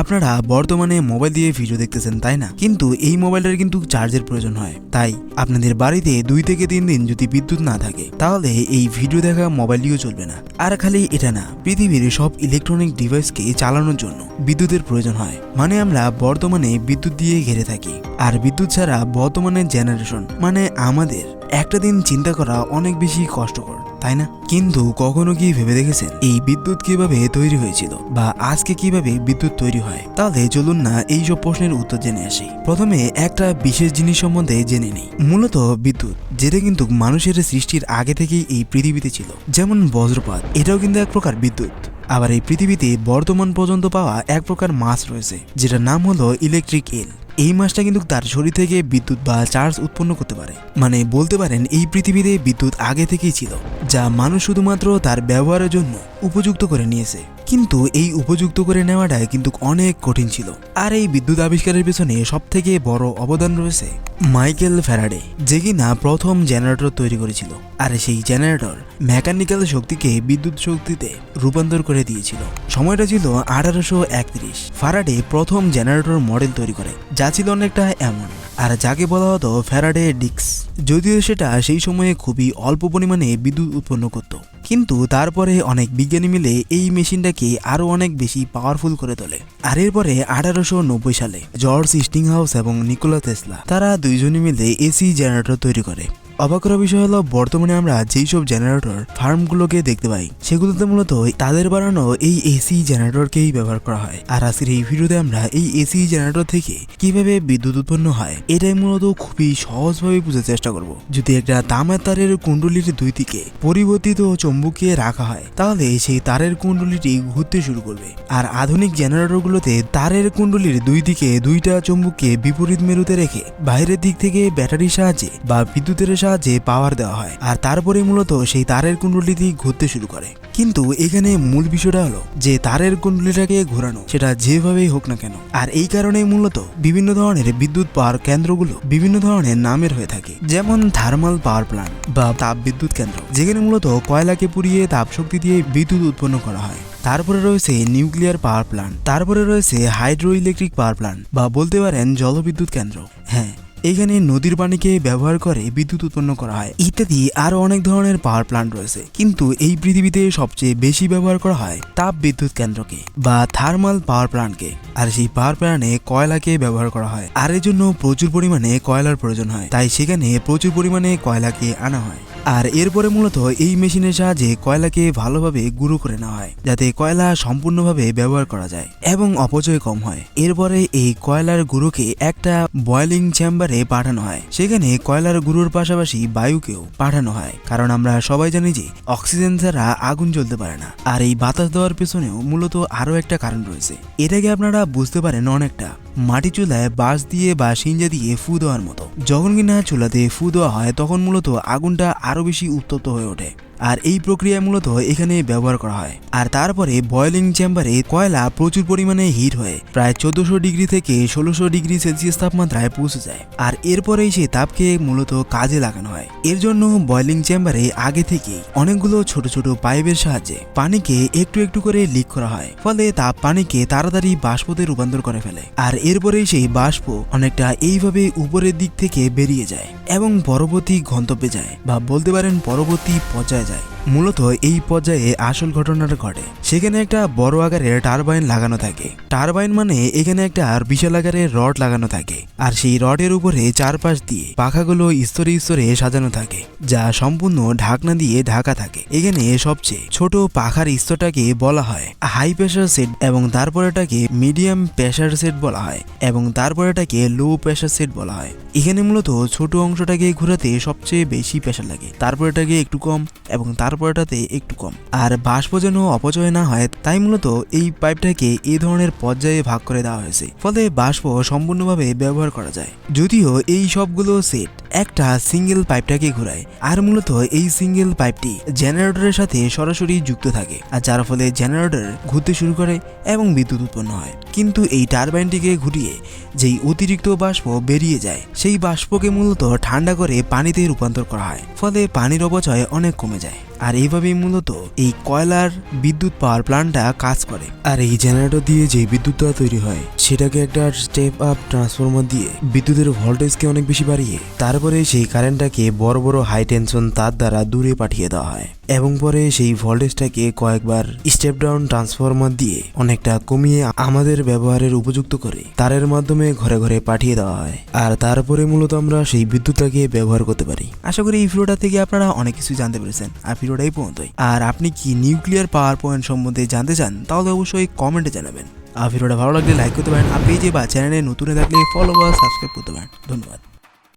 আপনারা বর্তমানে মোবাইল দিয়ে ভিডিও দেখতেছেন, তাই না? কিন্তু এই মোবাইলটার কিন্তু চার্জের প্রয়োজন হয়। তাই আপনাদের বাড়িতে দুই থেকে তিন দিন যদি বিদ্যুৎ না থাকে, তাহলে এই ভিডিও দেখা মোবাইলটিও চলবে না। আর খালি এটা না, পৃথিবীর সব ইলেকট্রনিক ডিভাইসকে চালানোর জন্য বিদ্যুতের প্রয়োজন হয়। মানে আমরা বর্তমানে বিদ্যুৎ দিয়ে ঘিরে থাকি। আর বিদ্যুৎ ছাড়া বর্তমানে জেনারেশন মানে আমাদের, একটা দিন চিন্তা করা অনেক বেশি কষ্টকর। তাই না? কিন্তু কখনো কি ভেবে দেখেছেন এই বিদ্যুৎ কীভাবে তৈরি হয়েছিল বা আজকে কীভাবে বিদ্যুৎ তৈরি হয়? তাহলে চলুন না এই সব প্রশ্নের উত্তর জেনে আসি। প্রথমে একটা বিশেষ জিনিস সম্বন্ধে জেনে নিই। মূলত বিদ্যুৎ, যেটা কিন্তু মানুষের সৃষ্টির আগে থেকেই এই পৃথিবীতে ছিল। যেমন বজ্রপাত, এটাও কিন্তু এক প্রকার বিদ্যুৎ। আবার এই পৃথিবীতে বর্তমান পর্যন্ত পাওয়া এক প্রকার মাছ রয়েছে, যেটার নাম হলো ইলেকট্রিক এল এই মাছটা কিন্তু তার শরীর থেকে বিদ্যুৎ বা চার্জ উৎপন্ন করতে পারে। মানে বলতে পারেন, এই পৃথিবীতে বিদ্যুৎ আগে থেকেই ছিল, যা মানুষ শুধুমাত্র তার ব্যবহারের জন্য উপযুক্ত করে নিয়েছে। কিন্তু এই উপযুক্ত করে নেওয়াটা কিন্তু অনেক কঠিন ছিল। আর এই বিদ্যুৎ আবিষ্কারের পেছনে সব থেকে বড় অবদান রয়েছে মাইকেল ফ্যারাডে, যে কিনা প্রথম জেনারেটর তৈরি করেছিল। আর সেই জেনারেটর মেকানিক্যাল শক্তিকে বিদ্যুৎ শক্তিতে রূপান্তর করে দিয়েছিল। সময়টা ছিল আঠারোশো একত্রিশ। ফারাডে প্রথম জেনারেটর মডেল তৈরি করে, যা ছিল অনেকটা এমন। আর যাকে বলা হতো ফ্যারাডে ডিক্স, যদিও সেটা সেই সময়ে খুবই অল্প পরিমাণে বিদ্যুৎ উৎপন্ন করত। কিন্তু তারপরে অনেক বিজ্ঞানী মিলে এই মেশিনটাকে আরও অনেক বেশি পাওয়ারফুল করে তোলে। আর এরপরে আঠারোশো নব্বই সালে জর্জ স্টিংহাউস এবং নিকোলা তেসলা তারা দুইজনে মিলে এসি জেনারেটর তৈরি করে। অবাক করার বিষয় হলো, বর্তমানে আমরা যেই সব জেনারেটর ফার্মগুলোকে দেখতে পাই, সেগুলোতে মূলত তাদের বানানো এই এসি জেনারেটরকেই ব্যবহার করা হয়। আর আজকের এই ভিডিওতে আমরা এই এসি জেনারেটর থেকে কীভাবে বিদ্যুৎ উৎপন্ন হয়, এটাই মূলত খুবই সহজভাবে বোঝার চেষ্টা করব। যদি একটা তামার তারের কুণ্ডলির দুই দিকে পরিবর্তিত চম্বুকে রাখা হয়, তাহলে সেই তারের কুণ্ডলিটি ঘুরতে শুরু করবে। আর আধুনিক জেনারেটরগুলোতে তারের কুণ্ডলীর দুই দিকে দুইটা চম্বুককে বিপরীত মেরুতে রেখে বাইরের দিক থেকে ব্যাটারির সাহায্যে বা বিদ্যুতের সাহায্যে পাওয়ার দেওয়া হয়, আর তারপরে মূলত সেই তারের কুণ্ডলীটি ঘুরতে শুরু করে। কিন্তু এখানে মূল বিষয়টা হলো যে তারের কুণ্ডলিটাকে ঘোরানো সেটা যেভাবেই হোক না কেন, আর এই কারণে মূলত বিভিন্ন ধরনের বিদ্যুৎ পাওয়ার কেন্দ্রগুলো বিভিন্ন ধরনের নামের হয়ে থাকে। যেমন থার্মাল পাওয়ার প্ল্যান্ট বা তাপ বিদ্যুৎ কেন্দ্র, যেখানে মূলত কয়লাকে পুড়িয়ে তাপ শক্তি দিয়ে বিদ্যুৎ উৎপন্ন করা হয়। তারপরে রয়েছে নিউক্লিয়ার পাওয়ার প্ল্যান্ট তারপরে রয়েছে হাইড্রো ইলেকট্রিক পাওয়ার প্ল্যান্ট বা বলতে পারেন জলবিদ্যুৎ কেন্দ্র। হ্যাঁ এখানে নদীর পানিকে ব্যবহার করে বিদ্যুৎ উৎপন্ন করা হয়। ইত্যাদি আরও অনেক ধরনের পাওয়ার প্লান্ট রয়েছে। কিন্তু এই পৃথিবীতে সবচেয়ে বেশি ব্যবহার করা হয় তাপ বিদ্যুৎ কেন্দ্রকে বা থার্মাল পাওয়ার প্লান্টকে। আর সেই পাওয়ার প্লান্টে কয়লাকে ব্যবহার করা হয়। আর এর জন্য প্রচুর পরিমাণে কয়লার প্রয়োজন হয়। তাই সেখানে প্রচুর পরিমাণে কয়লাকে আনা হয়। আর এরপরে মূলত এই মেশিনের সাহায্যে কয়লাকে ভালোভাবে গুঁড়ো করে নেওয়া হয়, যাতে কয়লা সম্পূর্ণভাবে ব্যবহার করা যায় এবং অপচয় কম হয়। এরপরে এই কয়লার গুঁড়োকে একটা বয়লিং চেম্বারে পাঠানো হয়। সেখানে কয়লার গুঁড়োর পাশাপাশি বায়ুকেও পাঠানো হয়। কারণ আমরা সবাই জানি যে অক্সিজেন ছাড়া আগুন জ্বলতে পারে না। আর এই বাতাস দেওয়ার পেছনেও মূলত আরও একটা কারণ রয়েছে। এটাকে আপনারা বুঝতে পারেন অনেকটা। মাটি চুলায় বাঁশ দিয়ে বা সিঞ্জা দিয়ে ফু দেওয়ার মতো। যখন কিনা চুলাতে ফু দেওয়া হয়, তখন মূলত আগুনটা আরও বেশি উত্তপ্ত হয়ে ওঠে। আর এই প্রক্রিয়া মূলত এখানে ব্যবহার করা হয়। আর তারপরে বয়লিং চেম্বারে কয়লা প্রচুর পরিমাণে হিট হয়ে প্রায় চোদ্দশো ডিগ্রি থেকে ষোলোশো ডিগ্রি সেলসিয়াস তাপমাত্রায় পৌঁছে যায়। আর এরপরেই সেই তাপকে মূলত কাজে লাগানো হয়। এর জন্য বয়লিং চেম্বারে আগে থেকেই অনেকগুলো ছোট ছোট পাইপের সাহায্যে পানিকে একটু একটু করে লিক করা হয়। ফলে তাপ পানিকে তাড়াতাড়ি বাষ্পতে রূপান্তর করে ফেলে। আর এরপরেই সেই বাষ্প অনেকটা এইভাবে উপরের দিক থেকে বেরিয়ে যায় এবং পরবর্তী গন্তব্যে যায় বা বলতে পারেন পরবর্তী পর্যায়ে যায়। মূলত এই পর্যায়ে আসল ঘটনাটা ঘটে। সেখানে একটা বড় আকারের টারবাইন লাগানো থাকে। টারবাইন মানে এখানে একটা বিশাল আকারের রড লাগানো থাকে। আর সেই রডের উপরে চারপাশ দিয়ে পাখাগুলো স্তরে স্তরে সাজানো থাকে, যা সম্পূর্ণ ঢাকনা দিয়ে ঢাকা থাকে। এখানে সবচেয়ে ছোট পাখার স্তরটাকে বলা হয় হাই প্রেশার সেট এবং তারপরেটাকে মিডিয়াম প্রেশার সেট বলা হয় এবং তারপরেটাকে লো প্রেশার সেট বলা হয়। এখানে মূলত ছোট অংশটাকে ঘোরাতে সবচেয়ে বেশি প্রেশার লাগে। তারপরেটাকে একটু কম এবং তারপরেটাতে একটু কম। আর বাষ্প যেন অপচয় না হয়, তাই মূলত এই পাইপটাকে এ ধরনের পর্যায়ে ভাগ করে দেওয়া হয়েছে। ফলে বাষ্প সম্পূর্ণভাবে ব্যবহার করা যায়। যদিও এই সবগুলো সেট একটা সিঙ্গেল পাইপটাকে ঘোরায়। আর মূলত এই সিঙ্গেল পাইপটি জেনারেটরের সাথে সরাসরি যুক্ত থাকে, আর যার ফলে জেনারেটর ঘুরতে শুরু করে এবং বিদ্যুৎ উৎপন্ন হয়। কিন্তু এই টারবাইনটিকে ঘুরিয়ে যেই অতিরিক্ত বাষ্প বেরিয়ে যায়, সেই বাষ্পকে মূলত ঠান্ডা করে পানিতে রূপান্তর করা হয়, ফলে পানির অপচয় অনেক কমে যায়। আর এইভাবেই মূলত এই কয়লার বিদ্যুৎ পাওয়ার প্ল্যান্টটা কাজ করে। আর এই জেনারেটর দিয়ে যে বিদ্যুৎটা তৈরি হয়, সেটাকে একটা স্টেপ আপ ট্রান্সফরমার দিয়ে বিদ্যুতের ভোল্টেজকে অনেক বেশি বাড়িয়ে তারপরে সেই কারেন্টটাকে বড় বড় হাই টেনশন তার দ্বারা দূরে পাঠিয়ে দেওয়া হয়। এবং পরে সেই ভোল্টেজটাকে কয়েকবার স্টেপ ডাউন ট্রান্সফরমার দিয়ে অনেকটা কমিয়ে আমাদের ব্যবহারের উপযুক্ত করে তারের মাধ্যমে ঘরে ঘরে পাঠিয়ে দেওয়া হয়। আর তারপরে মূলত আমরা সেই বিদ্যুৎটাকে ব্যবহার করতে পারি। আশা করি এই ভিডিওটা থেকে আপনারা অনেক কিছু জানতে পেরেছেন। আর ভিডিওটা এই পর্যন্তই। আর আপনি কি নিউক্লিয়ার পাওয়ার পয়েন্ট সম্বন্ধে জানতে চান, তাহলে অবশ্যই কমেন্টে জানাবেন। আর ভিডিওটা ভালো লাগলে লাইক করতে পারেন। আর পেজে বা চ্যানেলে নতুন থাকলে ফলো বা সাবস্ক্রাইব করতে পারেন। ধন্যবাদ।